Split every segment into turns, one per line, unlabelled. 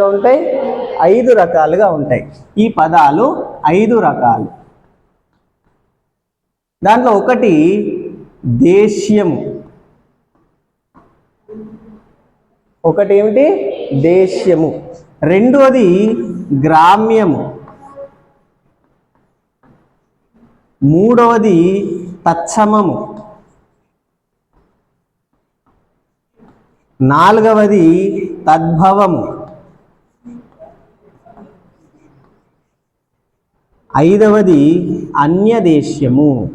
ఉంటాయి ఐదు రకాలుగా ఉంటాయి. ఈ పదాలు ఐదు రకాలు. దాంట్లో ఒకటి దేశ్యము. ఒకటి ఏమిటి? దేశ్యము. రెండోది గ్రామ్యము. మూడవది తత్సమము. నాలుగవది తద్భవము. ఐదవది అన్యదేశ్యము.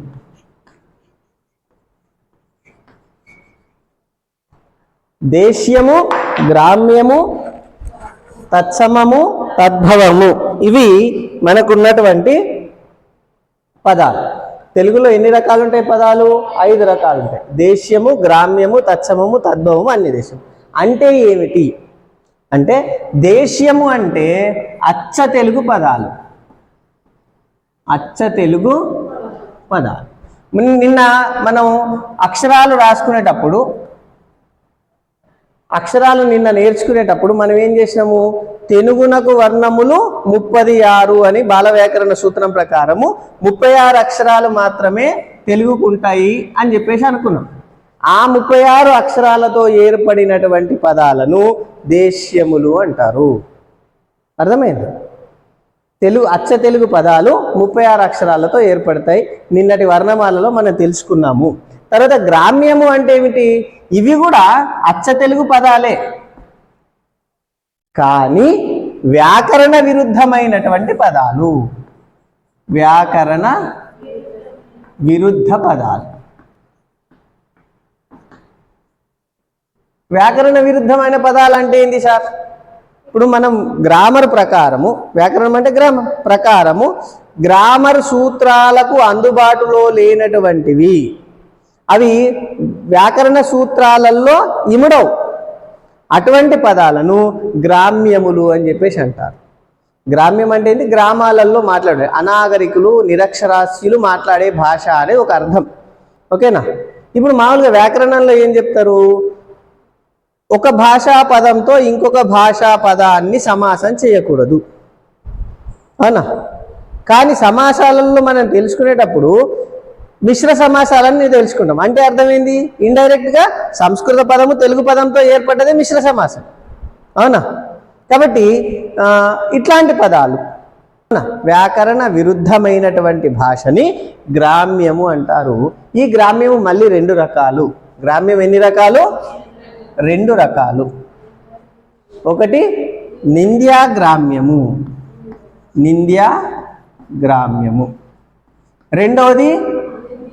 దేశ్యము గ్రామ్యము తత్సమము తద్భవము. ఇవి మనకున్నటువంటి పదాలు. తెలుగులో ఎన్ని రకాలు ఉంటాయి పదాలు? ఐదు రకాలు ఉంటాయి దేశ్యము గ్రామ్యము తత్సమము తద్భవము అన్ని దేశం అంటే ఏమిటి? అంటే దేశ్యము అంటే అచ్చ తెలుగు పదాలు. అచ్చ తెలుగు పదాలు. నిన్న మనం అక్షరాలు రాసుకునేటప్పుడు అక్షరాలు నిన్న నేర్చుకునేటప్పుడు మనం ఏం చేసినాము? తెనుగునకు వర్ణములు ముప్పది ఆరు అని బాల వ్యాకరణ సూత్రం ప్రకారము ముప్పై ఆరు అక్షరాలు మాత్రమే తెలుగుకు ఉంటాయి అని చెప్పేసి అనుకున్నాం. ఆ ముప్పై ఆరు అక్షరాలతో ఏర్పడినటువంటి పదాలను దేశ్యములు అంటారు. అర్థమైంది? తెలుగు అచ్చ తెలుగు పదాలు ముప్పై ఆరు అక్షరాలతో ఏర్పడతాయి. నిన్నటి వర్ణమాలలో మనం తెలుసుకున్నాము. తర్వాత గ్రామ్యము అంటే ఏమిటి? ఇవి కూడా అచ్చ తెలుగు పదాలే. కానీ వ్యాకరణ విరుద్ధమైనటువంటి పదాలు. వ్యాకరణ విరుద్ధ పదాలు. వ్యాకరణ విరుద్ధమైన పదాలు అంటే ఏంటి సార్? ఇప్పుడు మనం గ్రామర్ ప్రకారము వ్యాకరణం అంటే గ్రామర్ ప్రకారము గ్రామర్ సూత్రాలకు అందుబాటులో లేనటువంటివి. అవి వ్యాకరణ సూత్రాలలో ఇముడవు. అటువంటి పదాలను గ్రామ్యములు అని చెప్పేసి అంటారు. గ్రామ్యం అంటే ఏంటి? గ్రామాలలో మాట్లాడే అనాగరికులు నిరక్షరాస్యులు మాట్లాడే భాష అనే ఒక అర్థం. ఓకేనా? ఇప్పుడు మామూలుగా వ్యాకరణంలో ఏం చెప్తారు? ఒక భాషా పదంతో ఇంకొక భాషా పదాన్ని సమాసం చేయకూడదు. అవునా? కానీ సమాసాలలో మనం తెలుసుకునేటప్పుడు మిశ్ర సమాసాలని తెలుసుకుంటాం. అంటే అర్థమైంది? ఇండైరెక్ట్గా సంస్కృత పదము తెలుగు పదంతో ఏర్పడ్డదే మిశ్ర సమాసం. అవునా? కాబట్టి ఇట్లాంటి పదాలు. అవునా? వ్యాకరణ విరుద్ధమైనటువంటి భాషని గ్రామ్యము అంటారు. ఈ గ్రామ్యము మళ్ళీ రెండు రకాలు. గ్రామ్యం ఎన్ని రకాలు? రెండు రకాలు. ఒకటి నింద్యాగ్రామ్యము. గ్రామ్యము గ్రామ్యము రెండవది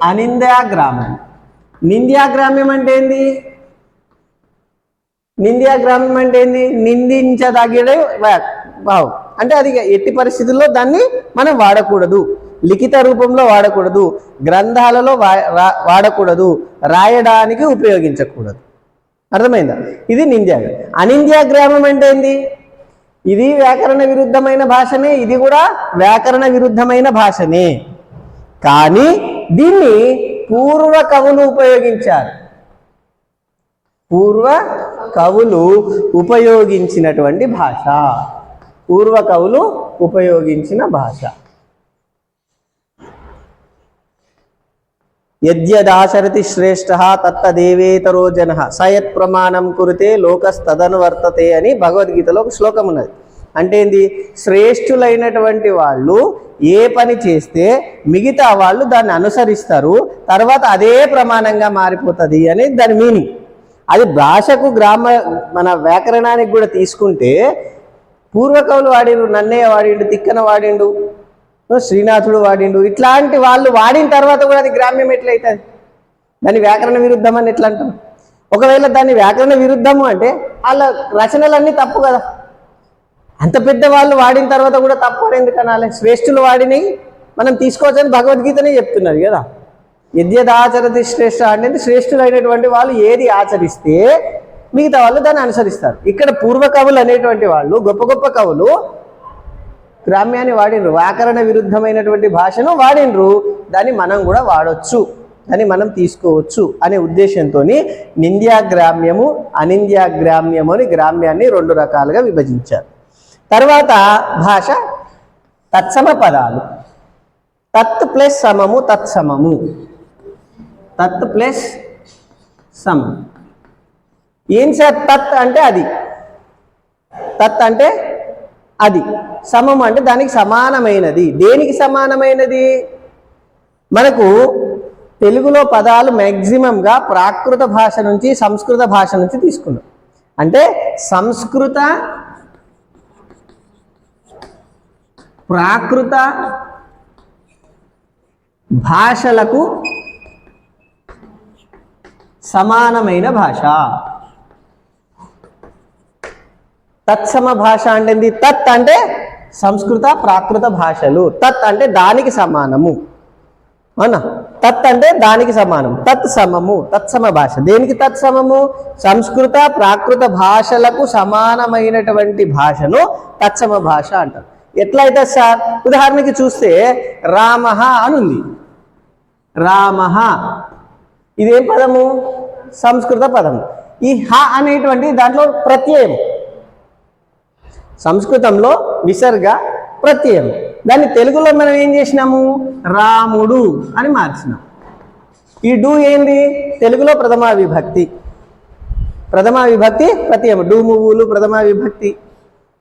అనింద్యా గ్రామ్యం గ్రామ్యం అంటే ఏంది? నింద్యాగ్రామ్యం అంటే ఏంది? నిందించదగిడే వావ్. అంటే అది ఎట్టి పరిస్థితుల్లో దాన్ని మనం వాడకూడదు. లిఖిత రూపంలో వాడకూడదు. గ్రంథాలలో వా- వాడకూడదు. రాయడానికి ఉపయోగించకూడదు. అర్థమైందా? ఇది నింద్యా అనింద్యా గ్రామం అంటే ఏంది? ఇది వ్యాకరణ విరుద్ధమైన భాషనే ఇది కూడా వ్యాకరణ విరుద్ధమైన భాషనే. కానీ దీన్ని పూర్వ కవులు ఉపయోగించారు. పూర్వ కవులు ఉపయోగించినటువంటి భాష. పూర్వ కవులు ఉపయోగించిన భాష. యద్యదాచరతి శ్రేష్ఠ తత్తదేవేతరో జన. సయత్ ప్రమాణం కురితే లోకస్తదను వర్తతే అని భగవద్గీతలో ఒక శ్లోకం ఉన్నది. అంటే ఏంది? శ్రేష్ఠులైనటువంటి వాళ్ళు ఏ పని చేస్తే మిగతా వాళ్ళు దాన్ని అనుసరిస్తారు తర్వాత అదే ప్రమాణంగా మారిపోతుంది అని దాని మీనింగ్. అది భాషకు గ్రామ మన వ్యాకరణానికి కూడా తీసుకుంటే పూర్వకవులు వాడిండు నన్నయ్య వాడిండు తిక్కన వాడిండు శ్రీనాథుడు వాడిండు. ఇట్లాంటి వాళ్ళు వాడిన తర్వాత కూడా అది గ్రామ్యం ఎట్లయితుంది? దాని వ్యాకరణ విరుద్ధం అని ఎట్లా అంటాం? ఒకవేళ దాని వ్యాకరణ విరుద్ధము అంటే వాళ్ళ రచనలన్నీ తప్పు కదా. అంత పెద్ద వాళ్ళు వాడిన తర్వాత కూడా తప్పు అని ఎందుకనాలి శ్రేష్ఠులు వాడినవి మనం తీసుకోవచ్చని భగవద్గీతనే చెప్తున్నారు కదా. యద్యదాచరతి శ్రేష్ఠ అనేది శ్రేష్ఠులైనటువంటి వాళ్ళు ఏది ఆచరిస్తే మిగతా వాళ్ళు దాన్ని అనుసరిస్తారు. ఇక్కడ పూర్వ కవులు అనేటువంటి వాళ్ళు గొప్ప గొప్ప కవులు గ్రామ్యాన్ని వాడిండ్రు వ్యాకరణ విరుద్ధమైనటువంటి భాషను వాడిండ్రు దాన్ని మనం కూడా వాడొచ్చు. దాన్ని మనం తీసుకోవచ్చు అనే ఉద్దేశంతో నింద్యాగ్రామ్యము గ్రామ్యము అనింద్యా గ్రామ్యము అని గ్రామ్యాన్ని రెండు రకాలుగా విభజించారు. తర్వాత భాష తత్సమ పదాలు. తత్ ప్లస్ సమము తత్సమము తత్ ప్లస్ సమం ఏం సార్ తత్ అంటే అది? తత్ అంటే అది సమం అంటే దానికి సమానమైనది. దేనికి సమానమైనది? మనకు తెలుగులో పదాలు మ్యాక్సిమంగా ప్రాకృత భాష నుంచి సంస్కృత భాష నుంచి తీసుకున్నాం. అంటే సంస్కృత ప్రాకృత భాషలకు సమానమైన భాష. తత్సమ భాష అంటే తత్ అంటే సంస్కృత ప్రాకృత భాషలు. తత్ అంటే దానికి సమానము. అవునా? తత్ అంటే దానికి సమానం తత్ సమము. తత్సమ భాష. దేనికి తత్సమము సంస్కృత ప్రాకృత భాషలకు సమానమైనటువంటి భాషను తత్సమ భాష అంటారు. ఎట్లయితే సార్? ఉదాహరణకి చూస్తే రామ అని రామ ఇదేం పదము? సంస్కృత పదము. ఈ హ అనేటువంటి దాంట్లో ప్రత్యయం. సంస్కృతంలో విసర్గ ప్రత్యయం. దాన్ని తెలుగులో మనం ఏం చేసినాము? రాముడు అని మార్చినాం. ఈ డు ఏంది? తెలుగులో ప్రథమా విభక్తి. ప్రథమా విభక్తి ప్రత్యయం. డు మువ్వులు ప్రథమా విభక్తి.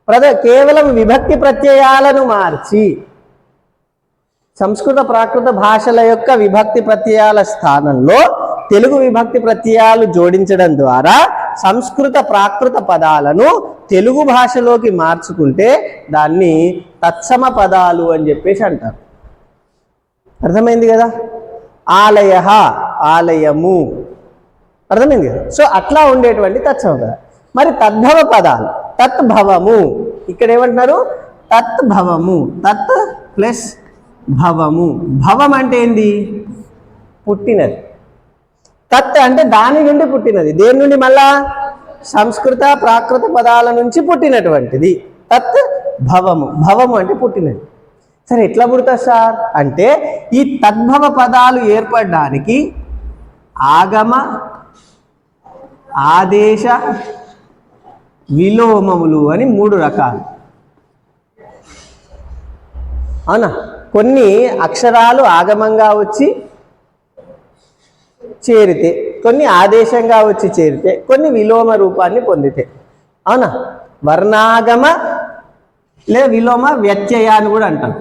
ప్రద కేవలం విభక్తి ప్రత్యయాలను మార్చి సంస్కృత ప్రాకృత భాషల యొక్క విభక్తి ప్రత్యయాల స్థానంలో తెలుగు విభక్తి ప్రత్యయాలు జోడించడం ద్వారా సంస్కృత ప్రాకృత పదాలను తెలుగు భాషలోకి మార్చుకుంటే దాన్ని తత్సమ పదాలు అని చెప్పేసి అంటారు. అర్థమైంది కదా? ఆలయ ఆలయము. అర్థమైంది కదా? సో అట్లా ఉండేటువంటి తత్సమ పదాలు. మరి తద్భవ పదాలు తత్భవము ఇక్కడ ఏమంటున్నారు? తత్భవము తత్ ప్లస్ భవము. భవం అంటే ఏంది? పుట్టినది. తత్ అంటే దాని నుండి పుట్టినది. దేని నుండి మళ్ళా? సంస్కృత ప్రాకృత పదాల నుంచి పుట్టినటువంటిది. తత్ భవము. భవము అంటే పుట్టినది. సరే ఎట్లా పుడతా సార్? అంటే ఈ తద్భవ పదాలు ఏర్పడడానికి ఆగమ ఆదేశ విలోమములు అని మూడు రకాలు. అవునా? కొన్ని అక్షరాలు ఆగమంగా వచ్చి చేరితే కొన్ని ఆదేశంగా వచ్చి చేరితే కొన్ని విలోమ రూపాన్ని పొందితే. అవునా? వర్ణాగమ లేదా విలోమ వ్యత్యయ అని కూడా అంటాం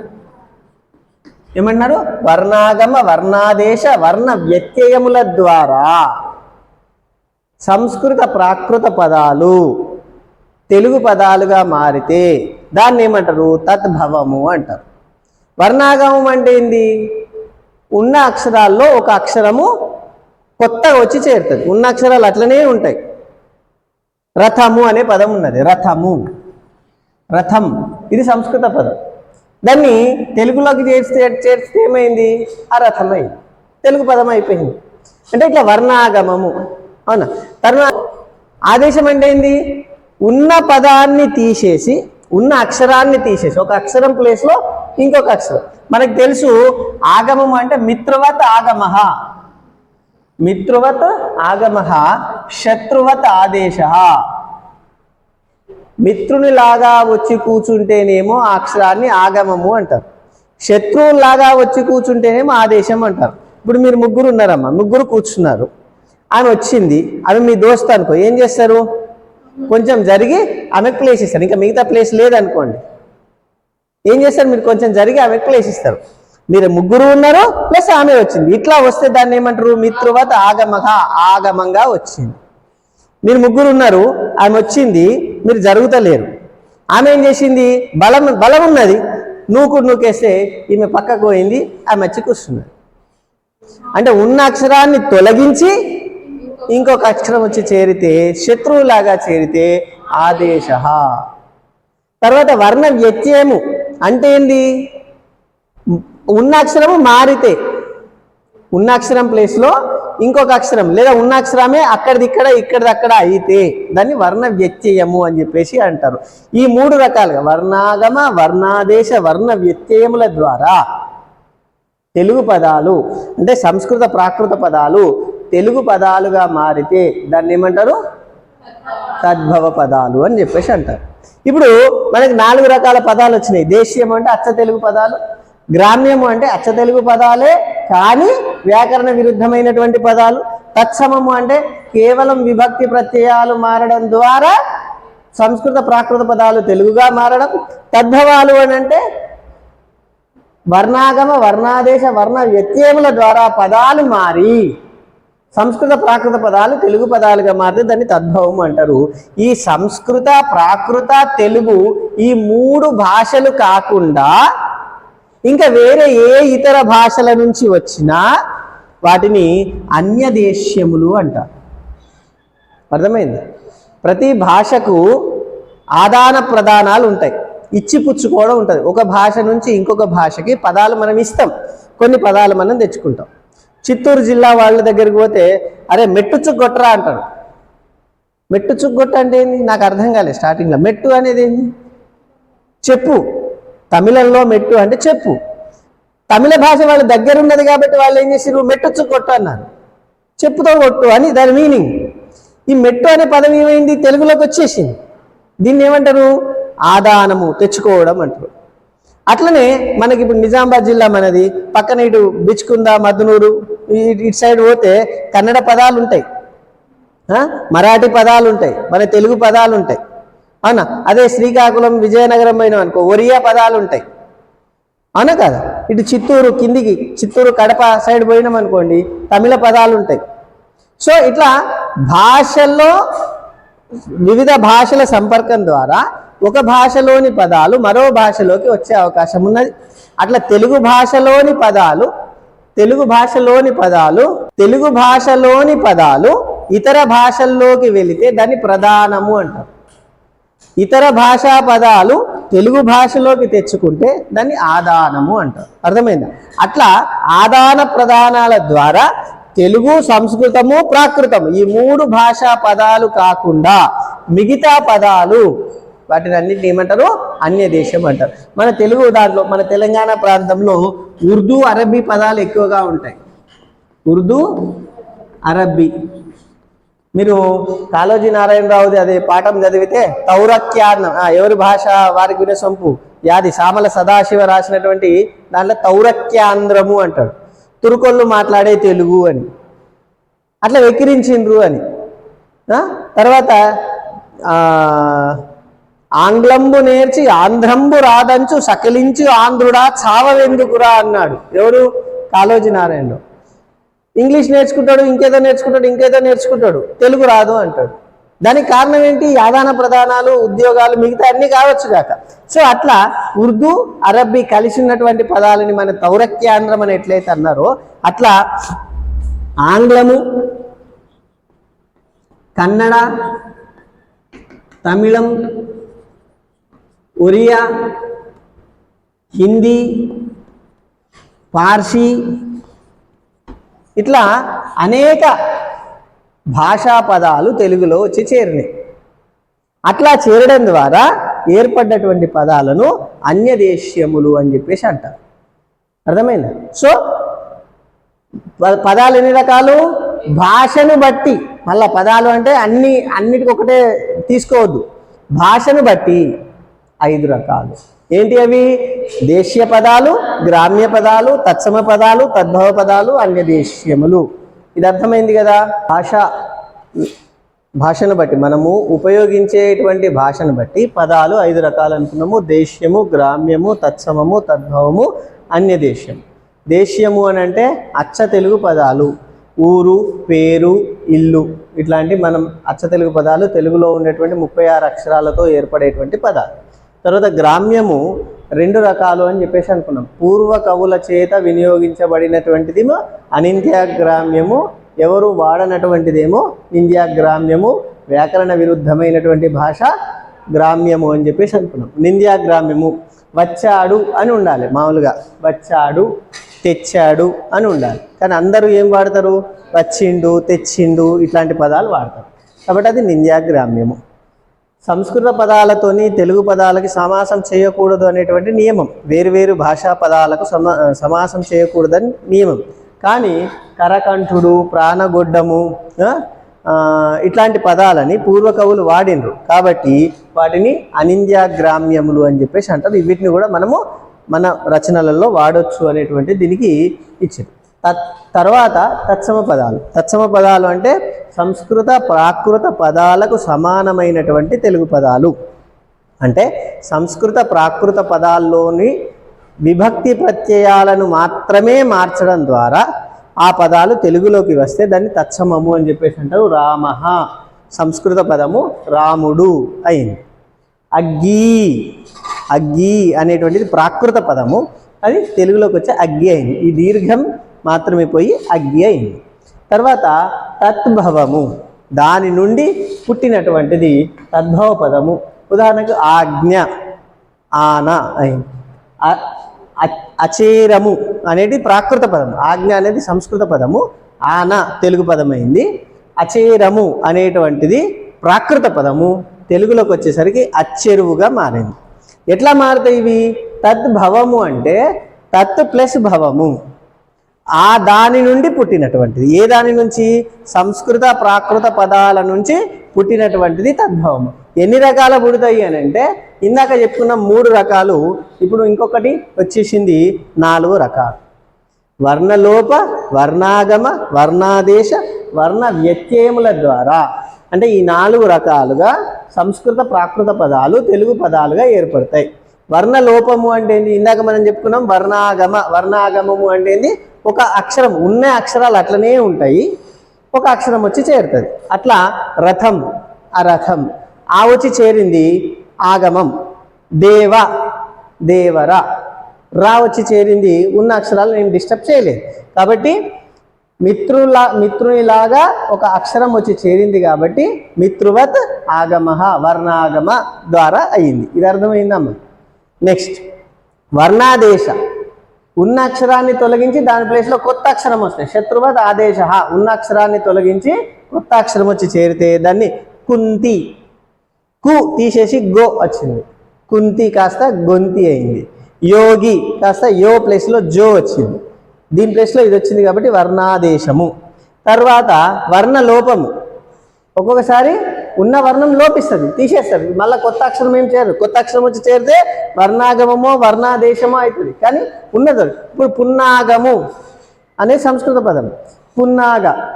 ఏమన్నారు వర్ణాగమ వర్ణాదేశ వర్ణ వ్యత్యయముల ద్వారా సంస్కృత ప్రాకృత పదాలు తెలుగు పదాలుగా మారితే దాన్ని ఏమంటారు? తద్భవము అంటారు. వర్ణాగమం అంటే ఏంది? ఉన్న అక్షరాల్లో ఒక అక్షరము కొత్తగా వచ్చి చేరుతుంది. ఉన్న అక్షరాలు అట్లనే ఉంటాయి. రథము అనే పదం ఉన్నది. రథము. రథం. ఇది సంస్కృత పదం. దాన్ని తెలుగులోకి చేర్స్తే చేర్స్తే ఏమైంది? ఆ రథమైంది. తెలుగు పదం అయిపోయింది. అంటే ఇట్లా వర్ణాగమము. అవునా? తర్వాత ఆదేశం అంటే ఏంది? ఉన్న పదాన్ని తీసేసి ఉన్న అక్షరాన్ని తీసేసి ఒక అక్షరం ప్లేస్లో ఇంకొక అక్షరం. మనకు తెలుసు ఆగమము అంటే మిత్రవత్ ఆగమహ. మిత్రువత్ ఆగమ శత్రువత్ ఆదేశ. మిత్రునిలాగా వచ్చి కూర్చుంటేనేమో ఆ అక్షరాన్ని ఆగమము అంటారు. శత్రువులాగా వచ్చి కూర్చుంటేనేమో ఆదేశం అంటారు. ఇప్పుడు మీరు ముగ్గురు ఉన్నారమ్మా ముగ్గురు కూర్చున్నారు. ఆమె వచ్చింది ఆమె మీ దోస్త్ అనుకో ఏం చేస్తారు? కొంచెం జరిగి ఆమెకు ప్లేస్ ఇస్తారు. ఇంకా మిగతా ప్లేస్ లేదనుకోండి. ఏం చేస్తారు మీరు? కొంచెం జరిగి ఆమెకు ప్లేస్ ఇస్తారు. మీరు ముగ్గురు ఉన్నారు ప్లస్ ఆమె వచ్చింది. ఇట్లా వస్తే దాన్ని ఏమంటారు? మిత్రువత ఆగమగా ఆగమంగా వచ్చింది. మీరు ముగ్గురు ఉన్నారు ఆమె వచ్చింది మీరు జరుగుతలేరు. ఆమె ఏం చేసింది? బలం బలం ఉన్నది. నూకు నూకేస్తే ఈమె పక్కకు పోయింది ఆమె వచ్చి కూర్చున్నది. అంటే ఉన్న అక్షరాన్ని తొలగించి ఇంకొక అక్షరం వచ్చి చేరితే శత్రువులాగా చేరితే ఆదేశ తర్వాత వర్ణ వ్యత్యయము అంటే ఏంది? ఉన్న అక్షరము మారితే ఉన్న అక్షరం ప్లేస్లో ఇంకొక అక్షరం లేదా ఉన్న అక్షరమే అక్కడిది ఇక్కడ ఇక్కడిది అక్కడ అయితే దాన్ని వర్ణ వ్యత్యయము అని చెప్పేసి అంటారు. ఈ మూడు రకాలుగా వర్ణాగమ వర్ణాదేశ వర్ణ వ్యత్యయముల ద్వారా తెలుగు పదాలు అంటే సంస్కృత ప్రాకృత పదాలు తెలుగు పదాలుగా మారితే దాన్ని ఏమంటారు? తద్భవ పదాలు అని చెప్పేసి అంటారు. ఇప్పుడు మనకి నాలుగు రకాల పదాలు వచ్చినాయి. దేశీయం అంటే అచ్చ తెలుగు పదాలు గ్రామ్యము అంటే అచ్చ తెలుగు పదాలే కానీ వ్యాకరణ విరుద్ధమైనటువంటి పదాలు. తత్సమము అంటే కేవలం విభక్తి ప్రత్యయాలు మారడం ద్వారా సంస్కృత ప్రాకృత పదాలు తెలుగుగా మారడం. తద్భవాలు అని అంటే వర్ణాగమ వర్ణాదేశ వర్ణ వ్యత్యయముల ద్వారా పదాలు మారి సంస్కృత ప్రాకృత పదాలు తెలుగు పదాలుగా మారితే దాన్ని తద్భవం అంటారు. ఈ సంస్కృత ప్రాకృత తెలుగు ఈ మూడు భాషలు కాకుండా ఇంకా వేరే ఏ ఇతర భాషల నుంచి వచ్చినా వాటిని అన్యదేశ్యములు అంటారు. అర్థమైంది? ప్రతి భాషకు ఆదాన ప్రదానాలు ఉంటాయి. ఇచ్చిపుచ్చుకోవడం ఉంటుంది. ఒక భాష నుంచి ఇంకొక భాషకి పదాలు మనం ఇస్తాం. కొన్ని పదాలు మనం తెచ్చుకుంటాం. చిత్తూరు జిల్లా వాళ్ళ దగ్గరికి పోతే అరే మెట్టు చుక్కొట్టరా అంటాడు మెట్టు చుక్కొట్ట అంటే ఏంది? నాకు అర్థం కాలేదు స్టార్టింగ్లో. మెట్టు అనేది ఏంది? చెప్పు. తమిళంలో మెట్టు అంటే చెప్పు. తమిళ భాష వాళ్ళ దగ్గర ఉన్నది కాబట్టి వాళ్ళు ఏం చేసారు మెట్టొచ్చు కొట్టు అన్నారు చెప్పుతో కొట్టు అని దాని మీనింగ్. ఈ మెట్టు అనే పదం ఏమైంది? తెలుగులోకి వచ్చేసింది. దీన్ని ఏమంటారు? ఆదానము తెచ్చుకోవడం అంటారు. అట్లనే మనకి ఇప్పుడు నిజామాబాద్ జిల్లా మనది. పక్కన ఇటు బిచ్కుంద మద్నూరు ఇటు సైడ్ పోతే కన్నడ పదాలు ఉంటాయి. మరాఠీ పదాలు ఉంటాయి. మన తెలుగు పదాలు ఉంటాయి. అవునా? అదే శ్రీకాకుళం విజయనగరం పోయినాం అనుకో ఒరియా పదాలు ఉంటాయి. అవునా కదా? ఇటు చిత్తూరు కిందికి చిత్తూరు కడప సైడ్ పోయినాం అనుకోండి తమిళ పదాలు ఉంటాయి. సో ఇట్లా భాషల్లో వివిధ భాషల సంపర్కం ద్వారా ఒక భాషలోని పదాలు మరో భాషలోకి వచ్చే అవకాశం ఉన్నది. అట్లా తెలుగు భాషలోని పదాలు తెలుగు భాషలోని పదాలు తెలుగు భాషలోని పదాలు ఇతర భాషల్లోకి వెళితే దాన్ని ప్రధానము అంటారు. ఇతర భాషా పదాలు తెలుగు భాషలోకి తెచ్చుకుంటే దాన్ని ఆదానము అంటారు. అర్థమైందా? అట్లా ఆదాన ప్రదానాల ద్వారా తెలుగు సంస్కృతము ప్రాకృతము. ఈ మూడు భాషా పదాలు కాకుండా మిగతా పదాలు వాటిని అన్నింటిని ఏమంటారు? అన్య దేశం అంటారు. మన తెలుగు దాంట్లో మన తెలంగాణ ప్రాంతంలో ఉర్దూ అరబీ పదాలు ఎక్కువగా ఉంటాయి. ఉర్దూ అరబీ మీరు కాళోజీ నారాయణరావుది అదే పాఠం చదివితే తౌరక్యాన్నం ఆ, ఎవరి భాష? వారి గురి వినసొంపు యాది సామల సదాశివ రాసినటువంటి దాంట్లో తౌరక్యాంధ్రము అంటాడు తురుకొల్లు మాట్లాడే తెలుగు అని. అట్లా వెక్కిరించిండ్రు అని. తర్వాత ఆంగ్లంబు నేర్చి ఆంధ్రంబు రాదంచు సకలించు ఆంధ్రుడా చావవెందుకురా అన్నాడు. ఎవరు? కాళోజీ నారాయణరావు. ఇంగ్లీష్ నేర్చుకుంటాడు ఇంకేదో నేర్చుకుంటాడు ఇంకేదో నేర్చుకుంటాడు. తెలుగు రాదు అంటాడు. దానికి కారణం ఏంటి? యాదాన ప్రధానాలు ఉద్యోగాలు మిగతా అన్ని కావచ్చు కాక. సో అట్లా ఉర్దూ అరబ్బీ కలిసినటువంటి పదాలని మన తౌరక్యాంధ్రం అని ఎట్లయితే అన్నారో అట్లా ఆంగ్లము కన్నడ తమిళం ఒరియా హిందీ పార్సీ ఇట్లా అనేక భాషా పదాలు తెలుగులో వచ్చి చేరినాయి. అట్లా చేరడం ద్వారా ఏర్పడ్డటువంటి పదాలను అన్యదేశ్యములు అని చెప్పేసి అంటారు. అర్థమైందా? సో పదాలు ఎన్ని రకాలు? భాషను బట్టి. మళ్ళా పదాలు అంటే అన్ని అన్నిటికొకటే తీసుకోవద్దు. భాషను బట్టి ఐదు రకాలు. ఏంటి అవి? దేశీయ పదాలు గ్రామ్య పదాలు తత్సమ పదాలు తద్భవ పదాలు అన్యదేశీయములు. ఇది అర్థమైంది కదా? భాష భాషను బట్టి మనము ఉపయోగించేటువంటి భాషను బట్టి పదాలు ఐదు రకాలు అనుకున్నాము. దేశ్యము గ్రామ్యము తత్సమము తద్భవము అన్యదేశ్యం దేశ్యము అని అంటే అచ్చ తెలుగు పదాలు. ఊరు పేరు ఇల్లు. ఇట్లాంటి మనం అచ్చ తెలుగు పదాలు తెలుగులో ఉండేటువంటి ముప్పై ఆరు అక్షరాలతో ఏర్పడేటువంటి పదాలు. తర్వాత గ్రామ్యము రెండు రకాలు అని చెప్పేసి అనుకున్నాం. పూర్వ కవుల చేత వినియోగించబడినటువంటిదేమో అనింద్య గ్రామ్యము ఎవరు వాడనటువంటిదేమో ఇండియా గ్రామ్యము వ్యాకరణ విరుద్ధమైనటువంటి భాష గ్రామ్యము అని చెప్పేసి అనుకున్నాం. నింద్యా గ్రామ్యము వచ్చాడు అని ఉండాలి మామూలుగా వచ్చాడు తెచ్చాడు అని ఉండాలి. కానీ అందరూ ఏం వాడతారు? వచ్చిండు తెచ్చిండు ఇట్లాంటి పదాలు వాడతారు. కాబట్టి అది నింద్యా గ్రామ్యము. సంస్కృత పదాలతోని తెలుగు పదాలకి సమాసం చేయకూడదు అనేటువంటి నియమం. వేరువేరు భాషా పదాలకు సమా సమాసం చేయకూడదని నియమం. కానీ కరకంఠుడు ప్రాణగొడ్డము ఇట్లాంటి పదాలని పూర్వకవులు వాడినరు. కాబట్టి వాటిని అనింద్యాగ్రామ్యములు అని చెప్పేసి అంటారు. వీటిని కూడా మనము మన రచనలలో వాడొచ్చు అనేటువంటి దీనికి ఇచ్చారు. తత్ తర్వాత తత్సమ పదాలు. తత్సమ పదాలు అంటే సంస్కృత ప్రాకృత పదాలకు సమానమైనటువంటి తెలుగు పదాలు. అంటే సంస్కృత ప్రాకృత పదాల్లోని విభక్తి ప్రత్యయాలను మాత్రమే మార్చడం ద్వారా ఆ పదాలు తెలుగులోకి వస్తే దాన్ని తత్సమము అని చెప్పేసి అంటారు. రామ. సంస్కృత పదము రాముడు అయింది. అగ్గి అగ్గి అనేటువంటిది ప్రాకృత పదము. అది తెలుగులోకి వచ్చే అగ్గి అయింది. ఈ దీర్ఘం మాత్రమే పోయి అగ్గి అయింది. తర్వాత తద్భవము. దాని నుండి పుట్టినటువంటిది తద్భవ పదము ఉదాహరణకు ఆజ్ఞ ఆన అయింది. అచేరము అనేది ప్రాకృత పదము. ఆజ్ఞ అనేది సంస్కృత పదము. ఆన తెలుగు పదమైంది. అచేరము అనేటువంటిది ప్రాకృత పదము. తెలుగులోకి వచ్చేసరికి అచ్చెరువుగా మారింది. ఎట్లా మారుతాయి ఇవి? తద్భవము అంటే తత్ ప్లస్ భవము. ఆ దాని నుండి పుట్టినటువంటిది. ఏ దాని నుంచి? సంస్కృత ప్రాకృత పదాల నుంచి పుట్టినటువంటిది తద్భవము. ఎన్ని రకాల పుడతాయి అని అంటే ఇందాక చెప్పుకున్న మూడు రకాలు. ఇప్పుడు ఇంకొకటి వచ్చేసింది నాలుగు రకాలు. వర్ణలోప వర్ణాగమ వర్ణాదేశ వర్ణ వ్యత్యయముల ద్వారా. అంటే ఈ నాలుగు రకాలుగా సంస్కృత ప్రాకృత పదాలు తెలుగు పదాలుగా ఏర్పడతాయి. వర్ణలోపము అంటే ఏంది? ఇందాక మనం చెప్పుకున్నాం వర్ణాగమ వర్ణాగమము అంటే ఏంది? ఒక అక్షరం ఉన్న అక్షరాలు అట్లనే ఉంటాయి. ఒక అక్షరం వచ్చి చేరుతుంది. అట్లా రథం అరథం ఆ వచ్చి చేరింది ఆగమం. దేవ దేవర రా వచ్చి చేరింది ఉన్న అక్షరాలు నేను డిస్టర్బ్ చేయలేదు. కాబట్టి మిత్రులా మిత్రునిలాగా ఒక అక్షరం వచ్చి చేరింది కాబట్టి మిత్రువత్ ఆగమ వర్ణాగమ ద్వారా అయ్యింది ఇది అర్థమైందమ్మా? నెక్స్ట్ వర్ణాదేశ. ఉన్న అక్షరాన్ని తొలగించి దాని ప్లేస్లో కొత్త అక్షరం వస్తాయి. శత్రువత్ ఆదేశ. ఉన్న అక్షరాన్ని తొలగించి కొత్త అక్షరం వచ్చి చేరితే దాన్ని కుంతి. కు తీసేసి గో వచ్చింది. కుంతి కాస్త గొంతి అయింది. యోగి కాస్త యో ప్లేస్లో జో వచ్చింది. దీని ప్లేస్లో ఇది వచ్చింది కాబట్టి వర్ణాదేశము. తర్వాత వర్ణ లోపము ఒక్కొక్కసారి ఉన్న వర్ణం లోపిస్తుంది తీసేస్తారు మళ్ళీ కొత్త అక్షరం ఏం చేయరు. కొత్త అక్షరం వచ్చి చేరితే వర్ణాగమమో వర్ణాదేశమో అవుతుంది కానీ ఉన్నది ఇప్పుడు పున్నాగము అనే సంస్కృత పదం. పున్నాగ.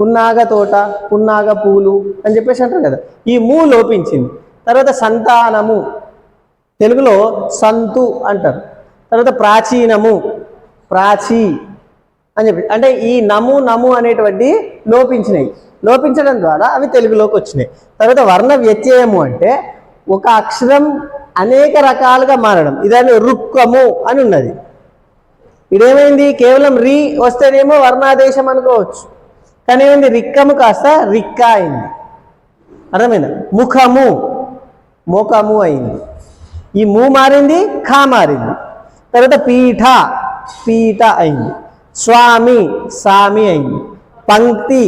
పున్నాగ తోట పున్నాగ పూలు అని చెప్పేసి అంటారు కదా. ఈ మూ లోపించింది. తర్వాత సంతానము. తెలుగులో సంతు అంటారు. తర్వాత ప్రాచీనము. ప్రాచీ. అని చెప్పి అంటే ఈ నము నము అనేటువంటి లోపించినాయి. లోపించడం ద్వారా అవి తెలుగులోకి వచ్చినాయి. తర్వాత వర్ణ వ్యత్యయము అంటే ఒక అక్షరం అనేక రకాలుగా మారడం. ఇదని రుక్కము అని ఉన్నది. ఇదేమైంది? కేవలం రీ వస్తేనేమో వర్ణాదేశం అనుకోవచ్చు. కానీ ఏమైంది? రిక్కము కాస్త రిక్క అయింది. అర్థమైందా? ముఖము మోకము అయింది. ఈ ము మారింది ఖా మారింది. తర్వాత పీఠ పీఠ అయింది. స్వామి సామి అయింది పంక్తి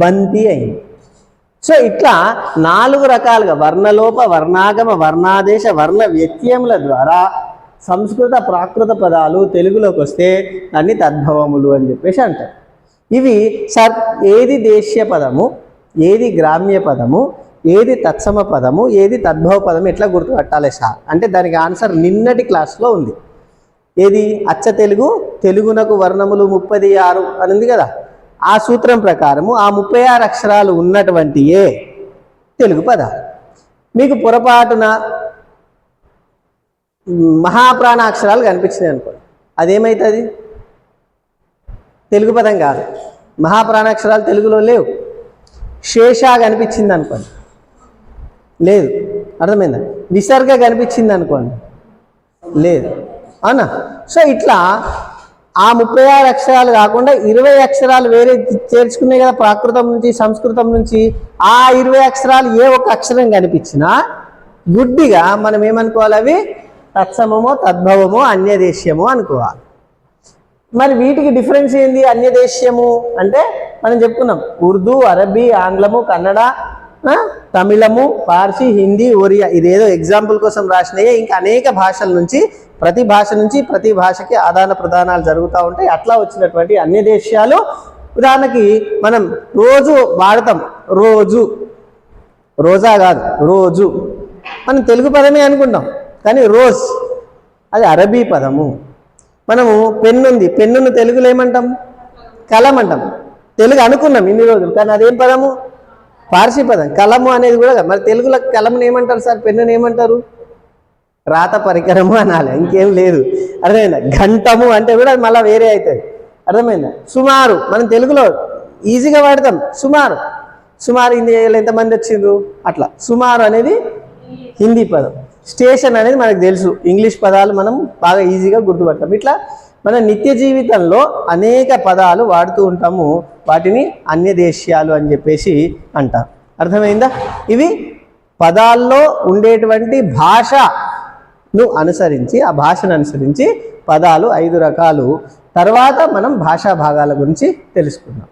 బంతి అయింది సో ఇట్లా నాలుగు రకాలుగా వర్ణలోప వర్ణాగమ వర్ణాదేశ వర్ణ వ్యత్యముల ద్వారా సంస్కృత ప్రాకృత పదాలు తెలుగులోకి వస్తే దాన్ని తద్భవములు అని చెప్పేసి అంటారు. ఇవి సర్ ఏది దేశీయ పదము ఏది గ్రామ్య పదము ఏది తత్సమ పదము ఏది తద్భవ పదము ఎట్లా గుర్తుపట్టాలి సార్? అంటే దానికి ఆన్సర్ నిన్నటి క్లాస్లో ఉంది. ఏది? అచ్చ తెలుగు తెలుగునకు వర్ణములు ముప్పది ఆరు అని ఉంది కదా. ఆ సూత్రం ప్రకారము ఆ ముప్పై ఆరు అక్షరాలు ఉన్నటువంటి ఏ? తెలుగు పదాలు. మీకు పొరపాటున మహాప్రాణ అక్షరాలు కనిపించినాయి అనుకోండి. అదేమవుతుంది తెలుగు పదం కాదు. మహాప్రాణాక్షరాలు తెలుగులో లేవు. శేష కనిపించింది అనుకోండి. లేదు. అర్థమైందా? విసర్గ కనిపించింది అనుకోండి. లేదు. అవునా? సో ఇట్లా ఆ ముప్పై ఆరు అక్షరాలు కాకుండా ఇరవై అక్షరాలు వేరే చేర్చుకున్నాయి కదా ప్రాకృతం నుంచి సంస్కృతం నుంచి. ఆ ఇరవై అక్షరాలు ఏ ఒక్క అక్షరం కనిపించినా గుడ్డిగా మనం ఏమనుకోవాలి అవి? తత్సమమో తద్భవమో అన్యదేశ్యమో అనుకోవాలి. మరి వీటికి డిఫరెన్స్ ఏంది అన్యదేశ్యము? అంటే మనం చెప్పుకున్నాం ఉర్దూ అరబీ ఆంగ్లము కన్నడ తమిళము పార్సీ హిందీ ఒరియా ఇదేదో ఎగ్జాంపుల్ కోసం రాసినాయే. ఇంకా అనేక భాషల నుంచి ప్రతి భాష నుంచి ప్రతి భాషకి ఆదాన ప్రదానాలు జరుగుతూ ఉంటాయి. అట్లా వచ్చినటువంటి అన్య దేశాలు. ఉదాహరణకి మనం రోజు వాడతాం. రోజు. రోజా కాదు రోజు. మనం తెలుగు పదమే అనుకుంటాం. కానీ రోజ్ అది అరబీ పదము. మనము పెన్నుంది. పెన్నును తెలుగులో ఏమంటాం? కలం అంటాం. తెలుగు అనుకున్నాం ఇన్ని రోజులు. కానీ అదేం పదము? పార్సీ పదం కలము అనేది కూడా మరి తెలుగులో కలముని ఏమంటారు సార్? పెన్నుని ఏమంటారు? రాత పరికరము అనాలి ఇంకేం లేదు. అర్థమైందా? ఘంటము అంటే కూడా అది మళ్ళీ వేరే అవుతుంది. అర్థమైందా? సుమారు మనం తెలుగులో ఈజీగా వాడతాం. సుమారు. సుమారు ఇండియాలో ఎంతమంది వచ్చిండ్రు? అట్లా. సుమారు అనేది హిందీ పదం. స్టేషన్ అనేది మనకు తెలుసు. ఇంగ్లీష్ పదాలు మనం బాగా ఈజీగా గుర్తుపడతాం. ఇట్లా మన నిత్య జీవితంలో అనేక పదాలు వాడుతూ ఉంటాము. వాటిని అన్య దేశ్యాలు అని చెప్పేసి అంటారు అర్థమైందా? ఇవి పదాల్లో ఉండేటువంటి భాషను అనుసరించి ఆ భాషను అనుసరించి పదాలు ఐదు రకాలు. తర్వాత మనం భాషా భాగాల గురించి తెలుసుకుందాం.